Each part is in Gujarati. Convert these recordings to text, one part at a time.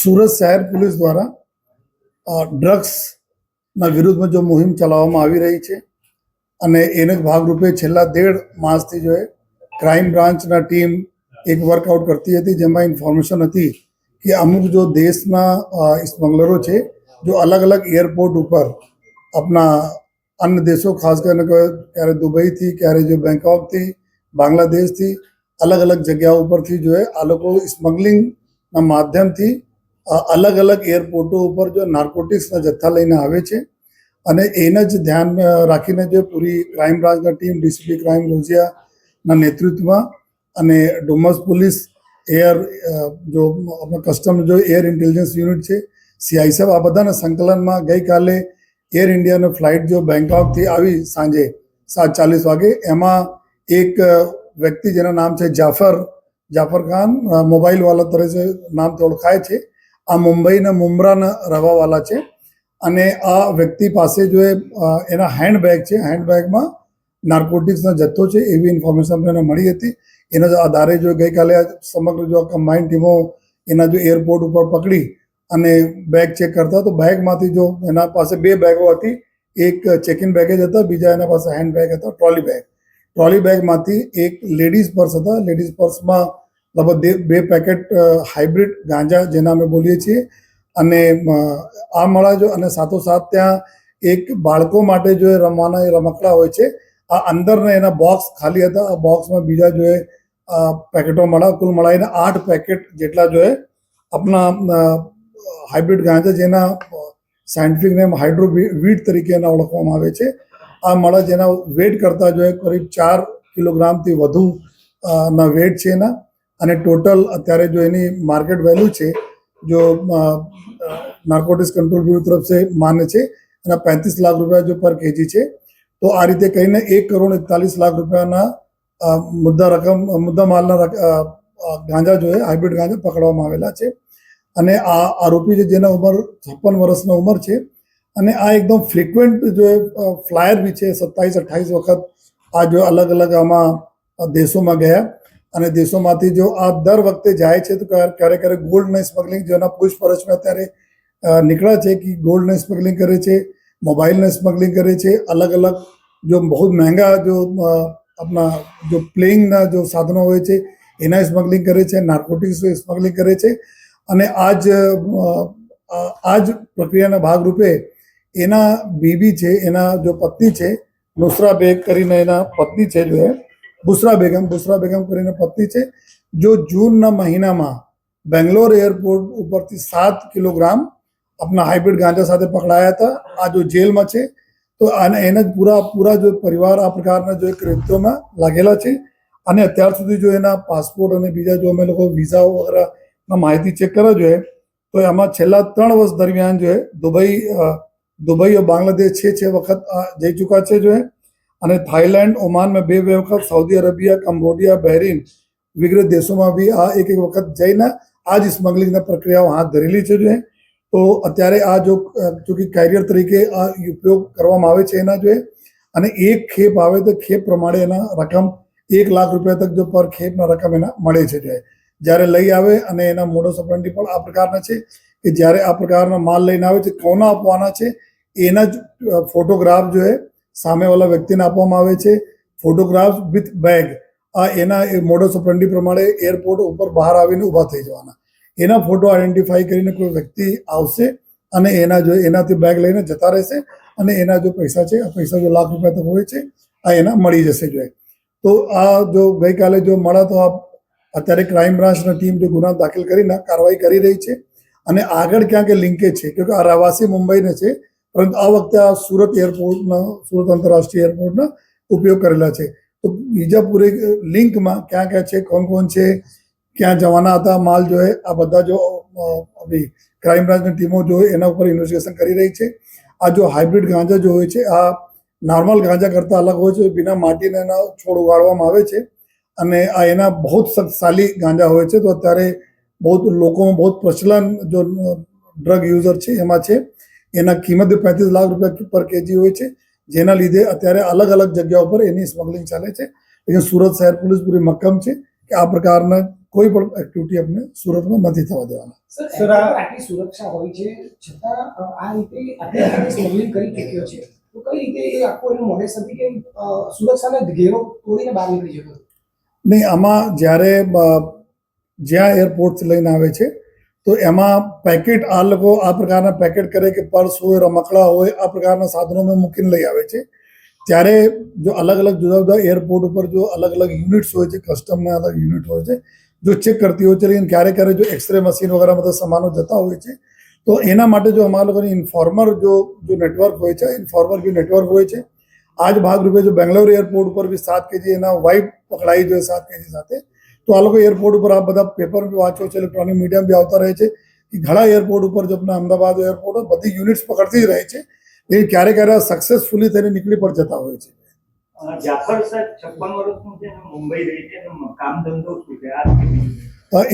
સુરત શહેર પોલીસ દ્વારા ડ્રગ્સના વિરુદ્ધમાં જો મુહિમ ચલાવવામાં આવી રહી છે અને એને ભાગરૂપે છેલ્લા દેઢ માસથી જો ક્રાઇમ બ્રાન્ચના ટીમ એક વર્કઆઉટ કરતી હતી જેમાં ઇન્ફોર્મેશન હતી કે અમુક જો દેશના સ્મગલરો છે, જો અલગ અલગ એરપોર્ટ ઉપર આપણા અન્ય દેશો, ખાસ કરીને ક્યારે દુબઈથી, ક્યારે જો બેંકોકથી બાંગ્લાદેશથી, અલગ અલગ જગ્યાઓ ઉપરથી જો એ આ લોકો સ્મગલિંગના માધ્યમથી અલગ અલગ એરપોર્ટો ઉપર જો નાર્કોટિક્સના જથ્થા લઈને આવે છે અને એને જ ધ્યાન રાખીને જે પૂરી ક્રાઇમ બ્રાન્ચના ટીમ, ડીસીપી ક્રાઇમ રોઝિયાના નેતૃત્વમાં અને ડુમસ પોલીસ, એર જો કસ્ટમ, જો એર ઇન્ટેલિજન્સ યુનિટ છે, સીઆઈ સાહેબ, આ બધાના સંકલનમાં ગઈકાલે એર ઇન્ડિયાનો ફ્લાઇટ જો બેંકોકથી આવી સાંજે સાત ચાલીસ વાગે, એમાં એક વ્યક્તિ જેનું નામ છે જાફર જાફર ખાન મોબાઈલવાલા તરીકે નામથી ઓળખાય છે આ મુંબઈના મુમરાના રહેવાવાળા છે. અને આ વ્યક્તિ પાસે જો એના હેન્ડબેગ છે. હેન્ડબેગમાં નાર્કોટિક્સનો જથ્થો છે. એવી ઇન્ફોર્મેશન અમને મળી હતી. એના આધારે જો ગઈકાલે સમગ્ર જો કમ્બાઇન્ડ ટીમો એના જો એરપોર્ટ ઉપર પકડી અને બેગ ચેક કરતા તો બેગમાંથી જો એના પાસે બે બેગો હતી. એક ચેકિન બેગેજ હતા, બીજા એના પાસે હેન્ડ બેગ હતા ટ્રોલી બેગ ટ્રોલી બેગમાંથી એક લેડીઝ પર્સ હતા. લેડીઝ પર્સમાં લગભગ બે- પેકેટ હાઇબ્રિડ ગાંજા જેના અમે બોલીએ છીએ. અને આ મળા જો અને સાથોસાથ ત્યાં એક બાળકો માટે જો એ રમવાના, એ રમકડા હોય છે, આ અંદરના એના બોક્સ ખાલી હતા. આ બોક્સમાં બીજા જો પેકેટો મળ્યા. કુલ મળાવીને આઠ પેકેટ જેટલા જો એ આપણા હાઇબ્રિડ ગાંજા જેના સાયન્ટિફિક નેમ હાઇડ્રો વીટ તરીકે એના ઓળખવામાં આવે છે. આ મળા જેના વેટ કરતાં જો કરીબ ચાર કિલોગ્રામથી વધુ ના વેટ છે એના. અને ટોટલ અત્યારે જો એની માર્કેટ વેલ્યુ છે, જો નાર્કોટિક્સ કંટ્રોલ બ્યુરો તરફ છે માને છે એના પેંત્રીસ લાખ રૂપિયા જો પર કેજી છે, તો આ રીતે કહીને એક કરોડ એકતાલીસ લાખ રૂપિયાના મુદ્દા રકમ, મુદ્દા માલના ગાંજા જો હાઇબ્રિડ ગાંજા પકડવામાં આવેલા છે. અને આ આરોપી છે જેના ઉંમર છપ્પન વર્ષના ઉંમર છે. અને આ એકદમ ફ્રિકવન્ટ જો ફ્લાયર બી છે, સત્તાવીસ અઠ્ઠાવીસ વખત આ જો અલગ અલગ આમાં દેશોમાં ગયા. અને દેશોમાંથી જો આ દર વખતે જાય છે, તો ક્યારે ક્યારેક ક્યારેક ગોલ્ડને સ્મગલિંગ જેના પૂછપરછમાં અત્યારે નીકળ્યા છે કે ગોલ્ડને સ્મગલિંગ કરે છે, મોબાઈલને સ્મગલિંગ કરે છે, અલગ અલગ જો બહુ મહેંગા જો આપણા જો પ્લેઇંગના જો સાધનો હોય છે એના સ્મગલિંગ કરે છે નાર્કોટિક્સ સ્મગલિંગ કરે છે, અને આ જ આ- જ પ્રક્રિયાના ભાગરૂપે એના બીબી છે, એના જો પત્ની છે નુસરા બેગ કરીને એના પત્ની છે, જો બુસરા બેગમ બુસરા બેગમ કરીને પત્ની છે, જો જૂનના મહિનામાં બેંગ્લોર એરપોર્ટ ઉપરથી સાત કિલોગ્રામ આપણા હાઇબ્રિડ ગાંજા સાથે પકડાયા હતા. આ જો જેલમાં છે, તો આને એને પૂરા પૂરા જો પરિવાર આ પ્રકારના જો કૃત્યોમાં લાગેલા છે. અને અત્યાર સુધી જો એના પાસપોર્ટ અને બીજા જો અમે લોકો વિઝા વગેરેના માહિતી ચેક કરવા જોઈએ, તો એમાં છેલ્લા ત્રણ વર્ષ દરમિયાન જો દુબઈ દુબઈ બાંગ્લાદેશ છે છે વખત જઈ ચૂક્યા છે જો અને થાઈલેન્ડ ઓમાનમાં બે બે વખત સાઉદી અરેબિયા, કંબોડિયા, બહેરીન વગેરે દેશોમાં બી આ એક એક વખત જઈને આ જ સ્મગલિંગના પ્રક્રિયાઓ હાથ ધરેલી છે જોઈએ તો અત્યારે આ જો ચૂંકી કેરિયર તરીકે આ ઉપયોગ કરવામાં આવે છે એના જોઈએ અને એક ખેપ આવે તો ખેપ પ્રમાણે એના રકમ એક લાખ રૂપિયા તક જો પર ખેપના રકમ એના મળે છે જોઈએ જ્યારે લઈ આવે અને એના મોડો સપરંડી પણ આ પ્રકારના છે કે જ્યારે આ પ્રકારના માલ લઈને આવે છે, કોના આપવાના છે, એના જ ફોટોગ્રાફ જો એ સામેવાળા વ્યક્તિને આપવામાં આવે છે. ફોટોગ્રાફ વિથ બેગ આ એના એ મોડો સપરંડી પ્રમાણે એરપોર્ટ ઉપર બહાર આવીને ઊભા થઈ જવાના. એના ફોટો આઈડેન્ટિફાઈ કરીને કોઈ વ્યક્તિ આવશે અને એના જો એનાથી બેગ લઈને જતા રહેશે અને એના જો પૈસા છે, આ પૈસા જો લાખ રૂપિયા તો હોય છે, આ એના મળી જશે જો તો આ જો ગઈકાલે જો મળા તો આ અત્યારે ક્રાઇમ બ્રાન્ચની ટીમ જો ગુના દાખલ કરીને કાર્યવાહી કરી રહી છે. અને આગળ ક્યાંક લિંકેજ છે કે આ રહેવાસી મુંબઈને છે પરંતુ આ વખતે આ સુરત એરપોર્ટના, સુરત આંતરરાષ્ટ્રીય એરપોર્ટના ઉપયોગ કરેલા છે. તો બીજા પૂરે લિંકમાં ક્યાં ક્યાં છે, કોણ કોણ છે, ક્યાં જવાના હતા, માલ જોઈએ આ બધા જો ક્રાઇમ બ્રાન્ચની ટીમો જોઈએ એના ઉપર ઇન્વેસ્ટિગેશન કરી રહી છે. આ જો હાઇબ્રિડ ગાંજા જો હોય છે, આ નોર્મલ ગાંજા કરતાં અલગ હોય છે, બિના માટીને એના છોડ ઉગાડવામાં આવે છે. અને આ એના બહુ શક્તિશાલી ગાંજા હોય છે. તો અત્યારે બહુ લોકોમાં બહુ પ્રચલન જો ડ્રગ યુઝર છે, એમાં છે. એના કિંમત પાંત્રીસ લાખ રૂપિયા પર કેજી હોય છે. જેના લીધે અત્યારે અલગ અલગ જગ્યાઓ પર એની સ્મગલિંગ ચાલે છે. લેકિન સુરત શહેર પોલીસ પૂરી મક્કમ છે કે આ પ્રકારના કોઈ પણ એક્ટિવિટી આપણે સુરતમાં નથી થવા દેવાના. સર સર, આ આ- આટલી સુરક્ષા હોય છે છતાં આ રીતે આટલી આટલી સ્મગલિંગ કરી ચૂક્યો છે તો કઈ રીતે એ આખું એનું મોડેસ હતી કે અ, ઘેરો તોડીને બહાર નીકળી જતો? નહીં આમાં જ્યારે જ્યાં એરપોર્ટથી લઈને આવે છે તો એમાં પેકેટ આ લોકો આ પ્રકારના પેકેટ કરે કે પર્સ હોય, રમકડા હોય, આ પ્રકારના સાધનોમાં મૂકીને લઈ આવે છે. ત્યારે જો અલગ અલગ જુદા જુદા એરપોર્ટ ઉપર જો અલગ અલગ યુનિટ્સ હોય છે કસ્ટમના અલગ યુનિટ હોય છે, જો ચેક કરતી હોય છે, લેકિન ક્યારેક ક્યારેક જો એક્સરે મશીન વગેરે બધા સામાનો જતા હોય છે, તો એના માટે જો અમારા લોકોની ઇન્ફોર્મર જો જો નેટવર્ક હોય છે ઇન્ફોર્મર બી નેટવર્ક હોય છે, આજ ભાગરૂપે જો બેંગ્લોર એરપોર્ટ ઉપર બી સાત કેજી એના વાઇફ પકડાઈ જોઈએ, સાત કેજી સાથે તો આ લોકો એરપોર્ટ ઉપર આ બધા પેપર બી વાંચો છે ઇલેક્ટ્રોનિક મીડિયા બી આવતા રહે છે. કે ઘણા એરપોર્ટ ઉપર જો આપણા અમદાવાદ એરપોર્ટ બધી યુનિટ્સ પકડતી જ રહે છે. એ ક્યારે ક્યારે સક્સેસફુલી થઈને નીકળી પણ જતા હોય છે.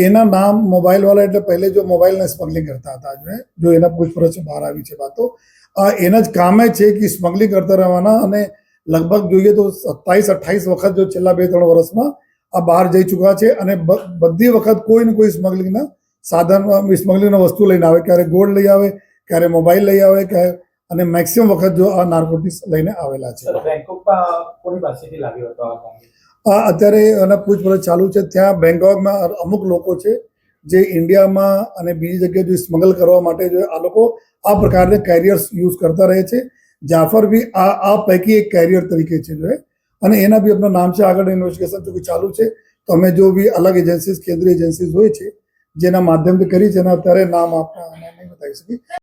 એના નામ મોબાઈલ વાળા એટલે પહેલે જો મોબાઈલને સ્મગલિંગ કરતા હતા જો જો એના પૂછપરછ બહાર આવી છે વાતો. એના જ કામે છે કે સ્મગલિંગ કરતા રહેવાના અને લગભગ જોઈએ તો સત્તાવીસ અઠ્ઠાવીસ વખત જો છેલ્લા બે ત્રણ વર્ષમાં આ બહાર જઈ ચૂક્યા છે અને બધી વખત કોઈ ને કોઈ સ્મગલિંગના સાધન સ્મગલિંગના વસ્તુ લઈને આવે. ક્યારે ગોલ્ડ લઈ આવે ક્યારે મોબાઈલ લઈ આવે ક્યારે અને મેક્સિમમ વખત જો આ નાર્કોટિક્સ લઈને આવેલા છે. આ અત્યારે એના પૂછપરછ ચાલુ છે. ત્યાં બેંગકોકમાં અમુક લોકો છે જે ઇન્ડિયામાં અને બીજી જગ્યાએ જો સ્મગલ કરવા માટે જો આ લોકો આ પ્રકારના કેરિયર્સ યુઝ કરતા રહે છે. જાફર બી આ આ પૈકી એક કેરિયર તરીકે છે જો એ. અને એના બી આપણા નામ છે આગળ ઇન્વેસ્ટિગેશન ચૂંકી ચાલુ છે. તો અમે જો બી અલગ એજન્સીસ કેન્દ્રીય એજન્સીસ હોય છે, જેના માધ્યમથી કરી છે એના અત્યારે નામ આપણા નહીં બતાવી શકીએ.